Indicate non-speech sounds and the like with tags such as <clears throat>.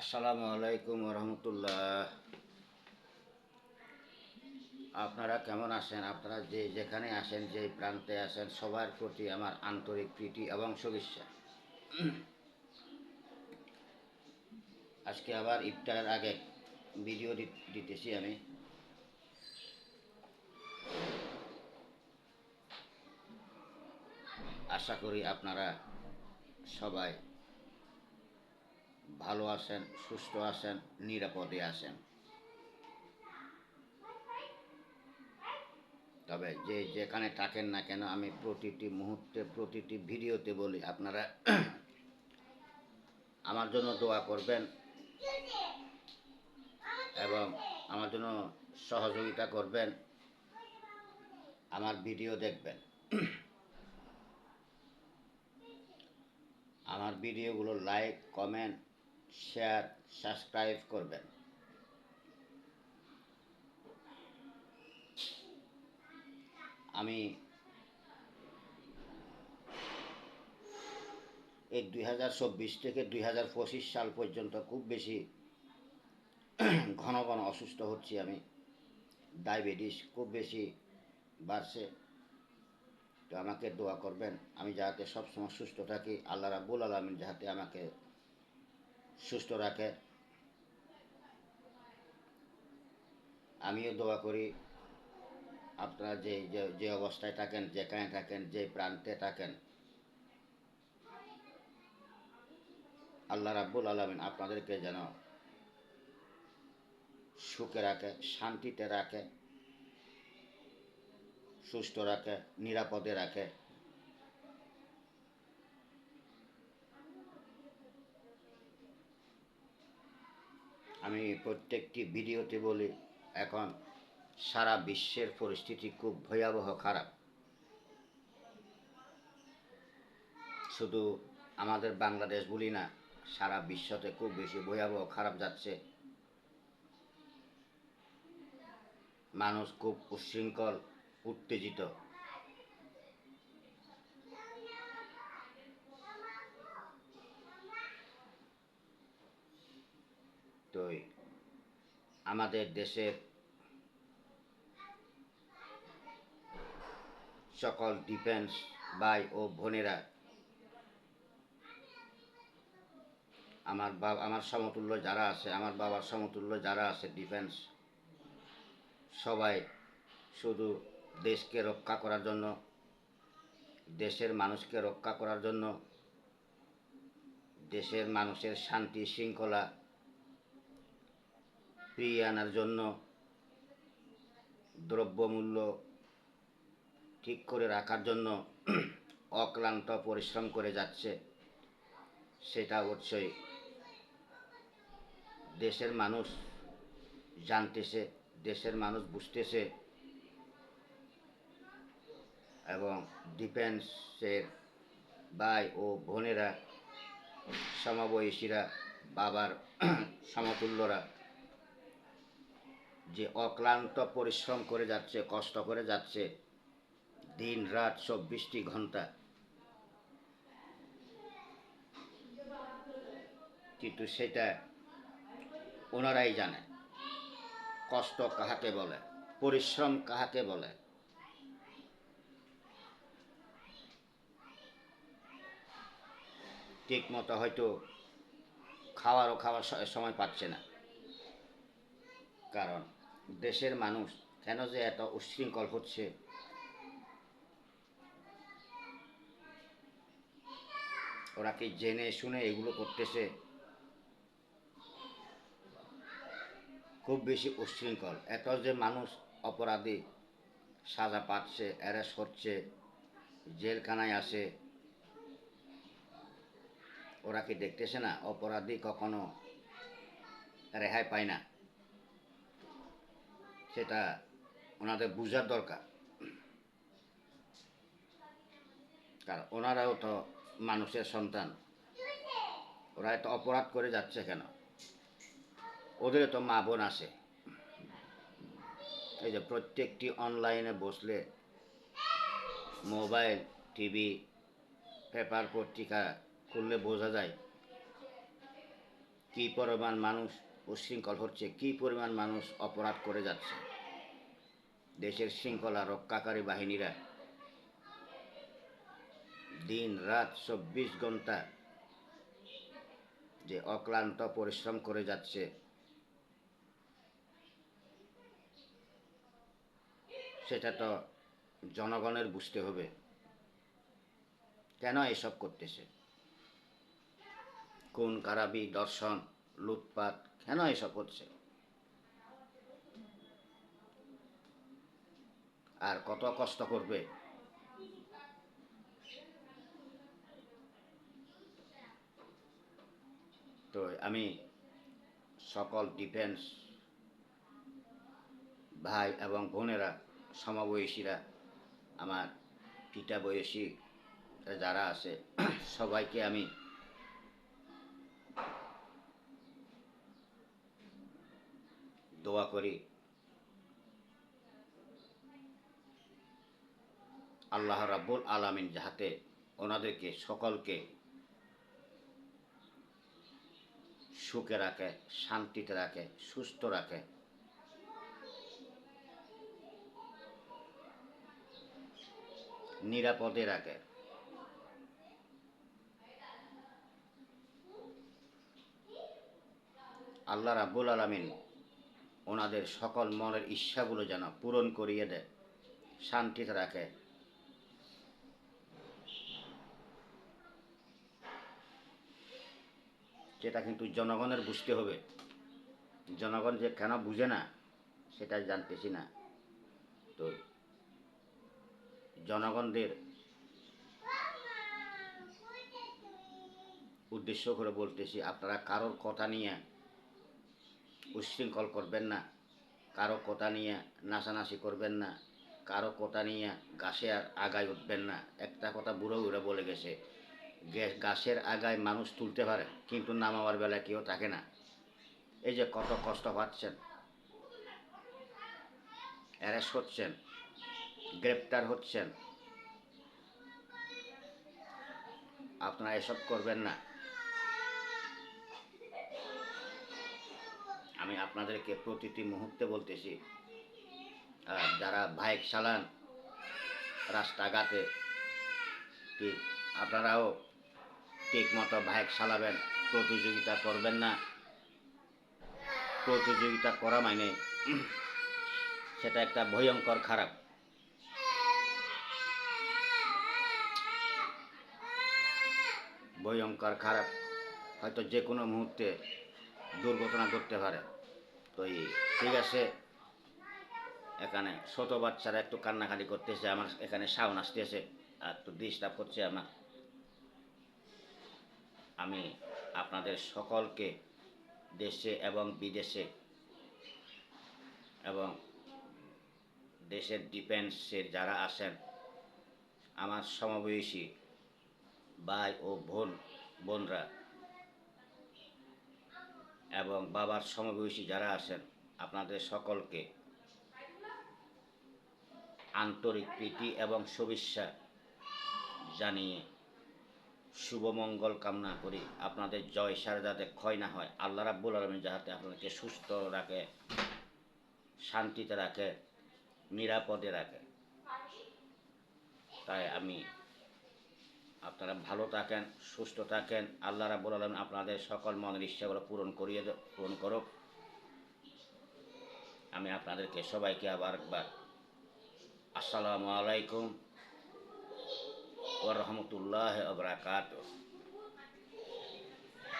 আসসালামু আলাইকুম রহমতুল্লাহ আপনারা কেমন আছেন? আপনারা যে যেখানে আসেন যে প্রান্তে আসেন সবার প্রতি আমার আন্তরিক প্রীতি এবং শুভেচ্ছা। আজকে আবার ইফতারের আগে ভিডিও দিতেছি আমি। আশা করি আপনারা সবাই ভালো আছেন, সুস্থ আছেন, নিরাপদে আছেন। তবে যে যেখানে থাকেন না কেন, আমি প্রতিটি মুহূর্তে, প্রতিটি ভিডিওতে বলি, আপনারা আমার জন্য দোয়া করবেন এবং আমার জন্য সহযোগিতা করবেন, আমার ভিডিও দেখবেন। আমার ভিডিওগুলো লাইক, কমেন্ট শেয়ার সাবস্ক্রাইব করবেন। আমি এই দুই হাজার চব্বিশ থেকে দুই হাজার পঁচিশ সাল পর্যন্ত খুব বেশি ঘন ঘন অসুস্থ হচ্ছি আমি। ডায়াবেটিস খুব বেশি বাড়ছে। তো আমাকে দোয়া করবেন, আমি যাতে সবসময় সুস্থ থাকি, আল্লাহ রাব্বুল আলমিন যাতে আমাকে সুস্থ রাখে। আমিও দোয়া করি আপনারা যে, যে- অবস্থায় থাকেন, যেখানে থাকেন, যে প্রান্তে থাকেন, আল্লাহ রাব্বুল আলমিন আপনাদেরকে যেন সুখে রাখে, শান্তিতে রাখে, সুস্থ রাখে, নিরাপদে রাখে। আমি প্রত্যেকটি ভিডিওতে বলি, এখন সারা বিশ্বের পরিস্থিতি খুব ভয়াবহ খারাপ। শুধু আমাদের বাংলাদেশ বলি না, সারা বিশ্বতে খুব বেশি ভয়াবহ খারাপ যাচ্ছে। মানুষ খুব উশৃঙ্খল, উত্তেজিত তো আমাদের দেশের সকল ডিফেন্স ভাই ও বোনেরা, আমার বাবা, আমার সমতুল্য যারা আছে, আমার বাবার সমতুল্য যারা আছে ডিফেন্স সবাই শুধু দেশকে রক্ষা করার জন্য, দেশের মানুষকে রক্ষা করার জন্য, দেশের মানুষের শান্তি, শৃঙ্খলা ফিরিয়ে আনার জন্য দ্রব্যমূল্য ঠিক করে রাখার জন্য <clears throat> অক্লান্ত পরিশ্রম করে যাচ্ছে, সেটা অবশ্যই দেশের মানুষ জানতেছে, দেশের মানুষ বুঝতেছে এবং ডিফেন্সের ভাই ও বোনেরা, সমবয়সীরা, বাবার <clears throat> সমতুল্যরা যে অক্লান্ত পরিশ্রম করে যাচ্ছে, কষ্ট করে যাচ্ছে, দিন রাত চব্বিশটি ঘণ্টা। কিন্তু সেটা ওনারাই জানে। কষ্ট কাহাকে বলে? পরিশ্রম কাহাকে বলে? ঠিক মতো হয়তো খাওয়ারও খাওয়ার সময় পাচ্ছে না। কারণ দেশের মানুষ, কেন যে এত উচ্ছৃঙ্খল হচ্ছে? ওরা কি জেনে শুনে এগুলো করতেছে? খুব বেশি উশৃঙ্খল। এত যে মানুষ অপরাধী, সাজা পাচ্ছে, অ্যারেস্ট হচ্ছে, জেলখানায় আসে ওরা কি দেখতেছে না? অপরাধী কখনো রেহাই পায় না। সেটা ওনাদের বোঝার দরকার। কারণ ওনারাও তো মানুষের সন্তান। ওরা এত অপরাধ করে যাচ্ছে কেন? ওদের তো মা বোন আছে। এই যে প্রত্যেকটি অনলাইনে বসলে মোবাইল, টিভি, পেপার পত্রিকা খুললে বোঝা যায় কী পরিমাণ মানুষ উশৃঙ্খল হচ্ছে, কী পরিমাণ মানুষ অপরাধ করে যাচ্ছে? দেশের শৃঙ্খলা রক্ষাকারী বাহিনীরা দিন রাত চব্বিশ ঘণ্টা যে অক্লান্ত পরিশ্রম করে যাচ্ছে, সেটা তো জনগণের বুঝতে হবে। কেন এসব করতেছে? কোন কারাবি দর্শন, লুটপাট কেন এসব হচ্ছে আর কত কষ্ট করবে? তো আমি সকল ডিফেন্স ভাই এবং বোনেরা, সমবয়সীরা, আমার পিতা বয়সী যারা আছে, সবাইকে আমি দোয়া করি। আল্লাহ রাব্বুল আলামিন যাহাতে ওনাদেরকে সকলকে সুখে রাখে, শান্তিতে রাখে, সুস্থ রাখে, নিরাপদে রাখে। আল্লাহ রাব্বুল আলামিন ওনাদের সকল মনের ইচ্ছাগুলো যেন পূরণ করিয়ে দেয়। শান্তিতে রাখে। সেটা কিন্তু জনগণের বুঝতে হবে। জনগণ যে কেন বুঝে না, সেটা জানতেছি না। তো জনগণদের উদ্দেশ্য করে বলতেছি, আপনারা কারোর কথা নিয়ে উচ্ছৃঙ্খল করবেন না। কারও কথা নিয়ে নাচানাচি করবেন না। কারও কথা নিয়ে গাছে আর আগায় উঠবেন না। একটা কথা বুড়ো বুড়ো বলে গেছে গাছের আগায় মানুষ তুলতে পারে, কিন্তু নামাবার বেলায় কেউ থাকে না। এই যে কত কষ্ট পাচ্ছেন। অ্যারেস্ট হচ্ছেন, গ্রেপ্তার হচ্ছেন। আপনারা এসব করবেন না। আমি আপনাদেরকে প্রতিটি মুহূর্তে বলতেছি আর যারা বাইক চালান, রাস্তাঘাটে ঠিক আপনারাও ঠিক মতো বাইক চালাবেন, প্রতিযোগিতা করবেন না। প্রতিযোগিতা করা মানে সেটা একটা ভয়ঙ্কর খারাপ। ভয়ঙ্কর খারাপ। হয়তো যে কোনো মুহূর্তে দুর্ঘটনা ঘটতে পারে। তো এই, ঠিক আছে। এখানে ছোট বাচ্চারা একটু কান্নাকাটি করতেছে, আমার এখানে সাউন্ড আসতেছে, আর একটু ডিস্টার্ব করছে আমার। আমি আপনাদের সকলকে দেশে এবং বিদেশে এবং দেশের ডিফেন্সের যারা আছেন, আমার সমবয়সী ভাই ও বোন, বোনরা এবং বাবার সমবয়সী যারা আছেন, আপনাদের সকলকে আন্তরিক প্রীতি এবং শুভেচ্ছা জানিয়ে শুভমঙ্গল কামনা করি। আপনাদের জয় সার যাতে ক্ষয় না হয়। আল্লাহ রাব্বুল আলমী যাতে আপনাদেরকে সুস্থ রাখে, শান্তিতে রাখে, নিরাপদে রাখে। তাই আমি আপনারা ভালো থাকেন, সুস্থ থাকেন। আল্লাহ রা আলম আপনাদের সকল মনের ইচ্ছাগুলো পূরণ করিয়ে পূরণ করুক। আমি আপনাদেরকে সবাইকে আবার একবার আসসালামু আলাইকুম ওরহমতুল্লাহ আবরাকাত